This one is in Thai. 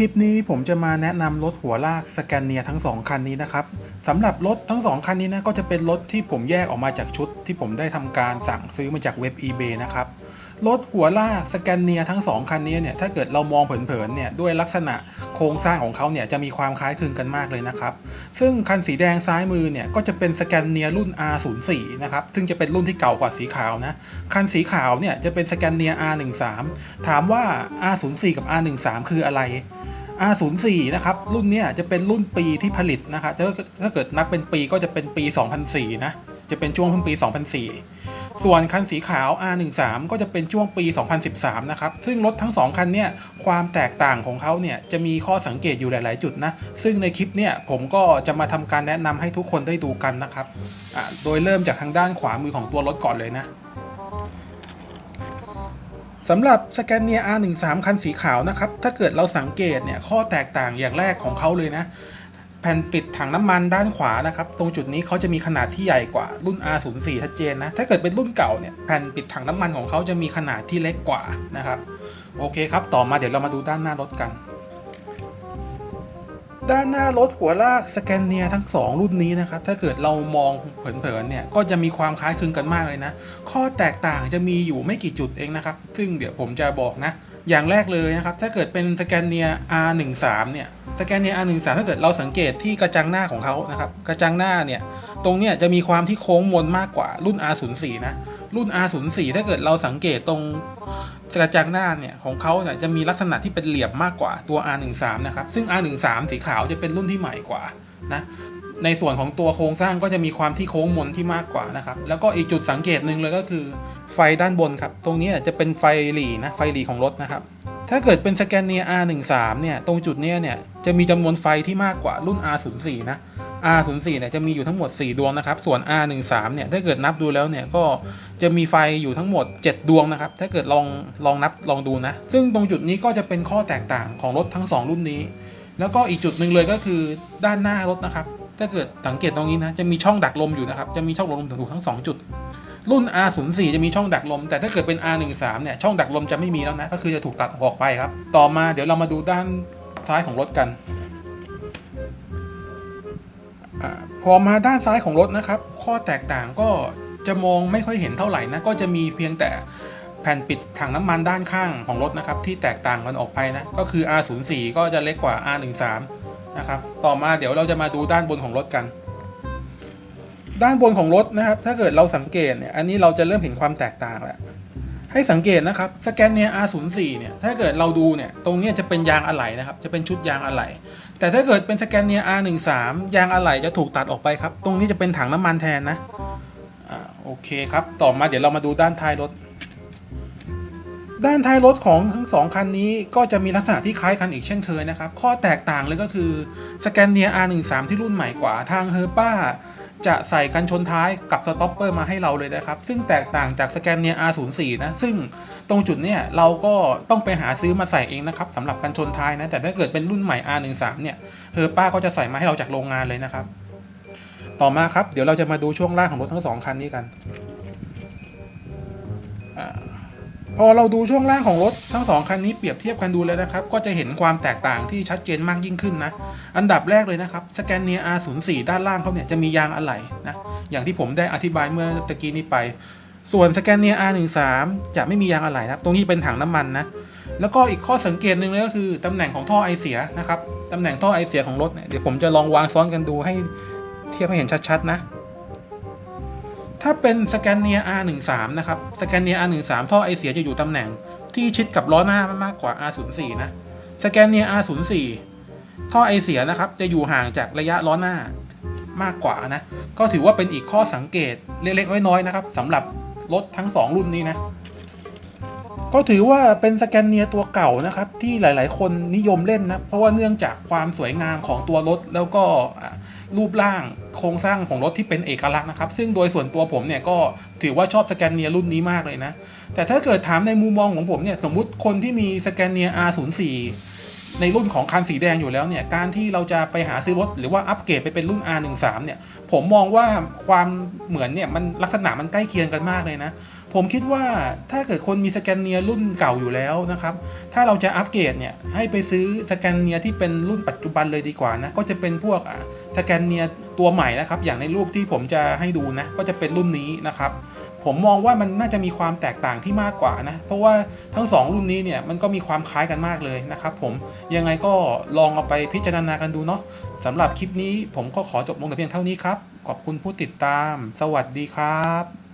คลิปนี้ผมจะมาแนะนำรถหัวลากสแกนเนียทั้ง 2 คันนี้นะครับสำหรับรถทั้ง 2 คันนี้นะก็จะเป็นรถที่ผมแยกออกมาจากชุด ที่ผมได้ทำการสั่งซื้อมาจากเว็บ eBay นะครับรถหัวลากสแกนเนียทั้ง 2 คันนี้เนี่ยถ้าเกิดเรามองเผินๆเนี่ยด้วยลักษณะโครงสร้างของเขาเนี่ยจะมีความคล้ายคลึงกันมากเลยนะครับ ซึ่งคันสีแดงซ้ายมือเนี่ยก็จะเป็นสแกนเนียรุ่น R04 นะครับซึ่งจะเป็นรุ่นที่เก่ากว่าสีขาวนะคันสีขาวเนี่ยจะเป็นสแกนเนีย R13 ถามว่า R04 กับ R13 คืออะไร R04 นะครับ รุ่นเนี้ยจะเป็นรุ่นปีที่ผลิตนะครับถ้าเกิดนับเป็นปีก็จะเป็นปี 2004 นะ จะเป็นช่วงต้นปี 2004 ส่วนคันสีขาว R13 ก็จะเป็นช่วงปี 2013 นะครับ ซึ่งรถทั้ง 2 คันเนี่ยความแตกต่างของเขาเนี่ยจะมีข้อสังเกตอยู่หลาย ๆ จุดนะ ซึ่งในคลิปเนี่ยผมก็จะมาทำการแนะนำให้ทุกคนได้ดูกันนะครับอะโดยเริ่มจากทางด้านขวามือของตัวรถก่อนเลยนะ สำหรับสแกนเนีย R13 คันสีขาวนะครับ ถ้าเกิดเราสังเกตเนี่ยข้อแตกต่างอย่างแรกของเขาเลยนะ แผ่นปิดถังน้ำมันด้านขวานะครับ ตรงจุดนี้เขาจะมีขนาดที่ใหญ่กว่ารุ่น R04 ชัดเจนนะ ถ้าเกิดเป็นรุ่นเก่าเนี่ยแผ่นปิดถังน้ำมันของเขาจะมีขนาดที่เล็กกว่านะครับ โอเคครับ ต่อมาเดี๋ยวเรามาดูด้านหน้ารถกัน ด้านหน้ารถหัวลากสแกนเนียทั้ง 2 รุ่นนี้นะครับ ถ้าเกิดเรามองเผินๆเนี่ย ก็จะมีความคล้ายคลึงกันมากเลยนะ ข้อแตกต่างจะมีอยู่ไม่กี่จุดเองนะครับ ซึ่งเดี๋ยวผมจะบอกนะ อย่างแรกเลยนะครับ ถ้าเกิดเป็นสแกนเนีย R13 เนี่ย สแกนเนีย R13 ถ้าเกิดเราสังเกตที่กระจังหน้าของเขานะครับ กระจังหน้าเนี่ย ตรงเนี้ยจะมีความที่โค้งมนมากกว่ารุ่น R04 นะ รุ่น R04 ถ้าเกิดเราสังเกตตรง กระจังหน้าเนี่ยของเขาเนี่ยจะมีลักษณะที่เป็นเหลี่ยมมากกว่าตัว R13 นะครับ ซึ่ง R13 สีขาวจะเป็นรุ่นที่ใหม่กว่านะในส่วนของตัวโครงสร้างก็จะมีความที่โค้งมนที่มากกว่านะครับ แล้วก็อีกจุดสังเกตหนึ่งเลยก็คือไฟด้านบนครับ ตรงนี้จะเป็นไฟหลีนะไฟหลีของรถนะครับ ถ้าเกิดเป็นสแกนเนีย R13 เนี่ยตรงจุดนี้เนี่ยจะมีจำนวนไฟที่มากกว่ารุ่น R04 นะ R04 เนี่ยจะมีอยู่ทั้งหมด 4 ดวงนะครับ ส่วน R13 เนี่ยถ้าเกิดนับดูแล้วเนี่ยก็จะมีไฟอยู่ทั้งหมด 7 ดวงนะครับ ถ้าเกิดลองลองนับลองดูนะ ซึ่งตรงจุดนี้ก็จะเป็นข้อแตกต่างของรถทั้ง 2 รุ่นนี้ แล้วก็อีกจุดหนึ่งเลยก็คือด้านหน้ารถนะครับ ถ้าเกิดสังเกตตรงนี้นะจะมีช่องดักลมอยู่นะครับ จะมีช่องดักลมถูกทั้ง 2 จุด รุ่น R04 จะมีช่องดักลม แต่ถ้าเกิดเป็น R13 เนี่ยช่องดักลมจะไม่มีแล้วนะ ก็คือจะถูกตัดออกไปครับ ต่อมาเดี๋ยวเรามาดูด้านซ้ายของรถกัน พอมาด้านซ้ายของรถนะครับ ข้อแตกต่างก็จะมองไม่ค่อยเห็นเท่าไหร่นะก็จะมีเพียงแต่แผ่นปิดถังน้ำมันด้านข้างของรถนะครับ ที่แตกต่างกันออกไปนะก็คือ R04 ก็จะเล็กกว่า R13 นะครับต่อมาเดี๋ยวเราจะมาดูด้านบนของรถกัน ด้านบนของรถนะครับ ถ้าเกิดเราสังเกตเนี่ยอันนี้เราจะเริ่มเห็นความแตกต่างแล้ว ให้สังเกตนะครับสแกนเนีย R04 เนี่ยถ้าเกิดเราดูเนี่ยตรงนี้จะเป็นยางอะไหล่นะครับจะเป็นชุดยางอะไหล่แต่ถ้าเกิดเป็นสแกนเนีย R13 ยางอะไหล่จะถูกตัดออกไปครับ ตรงนี้จะเป็นถังน้ำมันแทนนะอ่าโอเคครับต่อมาเดี๋ยวเรามาดูด้านท้ายรถ ด้านท้ายรถของทั้งสองคันนี้ก็จะมีลักษณะที่คล้ายกันอีกเช่นเคยนะครับข้อแตกต่างเลยก็คือสแกนเนีย R13 ที่รุ่นใหม่กว่าทางเฮอร์ป้า จะใส่กันชนท้ายกับสต็อปเปอร์มาให้เราเลยนะครับ ซึ่งแตกต่างจากสแกนเนีย R04 นะ ซึ่งตรงจุดเนี้ยเราก็ต้องไปหาซื้อมาใส่เองนะครับสำหรับกันชนท้ายนะ แต่ถ้าเกิดเป็นรุ่นใหม่ R13 เนี่ยเฮอป้าก็จะใส่มาให้เราจากโรงงานเลยนะครับ ต่อมาครับ เดี๋ยวเราจะมาดูช่วงล่างของรถทั้งสองคันนี้กันอา พอเราดูช่วงล่างของรถทั้งสองคันนี้เปรียบเทียบกันดูแล้วนะครับ ก็จะเห็นความแตกต่างที่ชัดเจนมากยิ่งขึ้นนะ อันดับแรกเลยนะครับสแกนเนีย R04 ด้านล่างเขาเนี่ยจะมียางอะไหล่นะอย่างที่ผมได้อธิบายเมื่อตะกี้นี้ไป ส่วนสแกนเนีย R13 จะไม่มียางอะไหล่นะครับ ตรงนี้เป็นถังน้ำมันนะแล้วก็อีกข้อสังเกตหนึ่งเลยก็คือตำแหน่งของท่อไอเสียนะครับตำแหน่งท่อไอเสียของรถเนี่ยเดี๋ยวผมจะลองวางซ้อนกันดูให้เทียบให้เห็นชัดๆนะ ถ้าเป็นสแกนเนีย R13 นะครับสแกนเนีย R13 ท่อไอเสียจะอยู่ตำแหน่งที่ชิดกับล้อหน้ามากกว่า R04 นะสแกนเนีย R04 ท่อไอเสียนะครับจะอยู่ห่างจากระยะล้อหน้ามากกว่านะ ก็ถือว่าเป็นอีกข้อสังเกตเล็กๆน้อยๆนะครับสำหรับรถทั้ง 2 รุ่นนี้นะ ก็ถือว่าเป็นสแกนเนียตัวเก่านะครับที่หลายๆ คนนิยมเล่นนะเพราะว่าเนื่องจากความสวยงามของตัวรถ แล้วก็รูปร่างโครงสร้างของรถที่เป็นเอกลักษณ์นะครับ ซึ่งโดยส่วนตัวผมเนี่ยก็ถือว่าชอบสแกนเนียรุ่นนี้มากเลยนะ แต่ถ้าเกิดถามในมุมมองของผมเนี่ยสมมุติคนที่มีสแกนเนีย R04 ในรุ่นของคันสีแดงอยู่แล้วเนี่ยการที่เราจะไปหาซื้อรถหรือว่าอัปเกรดไปเป็นรุ่น R13 เนี่ยผมมองว่าความเหมือนเนี่ยมันลักษณะมันใกล้เคียงกันมากเลยนะผมคิดว่าถ้าเกิดคนมีสแกนเนียรุ่นเก่าอยู่แล้วนะครับ ถ้าเราจะอัปเกรดเนี่ยให้ไปซื้อสแกนเนียที่เป็นรุ่นปัจจุบันเลยดีกว่านะ ก็จะเป็นพวกอะสแกนเนียตัวใหม่นะครับ อย่างในรูปที่ผมจะให้ดูนะ ก็จะเป็นรุ่นนี้นะครับ ผมมองว่ามันน่าจะมีความแตกต่างที่มากกว่านะ เพราะว่าทั้งสองรุ่นนี้เนี่ยมันก็มีความคล้ายกันมากเลยนะครับ ผม ยังไงก็ลองเอาไปพิจารณากันดูเนาะสำหรับคลิปนี้ผมก็ขอจบลงแต่เพียงเท่านี้ครับ ขอบคุณผู้ติดตาม สวัสดีครับ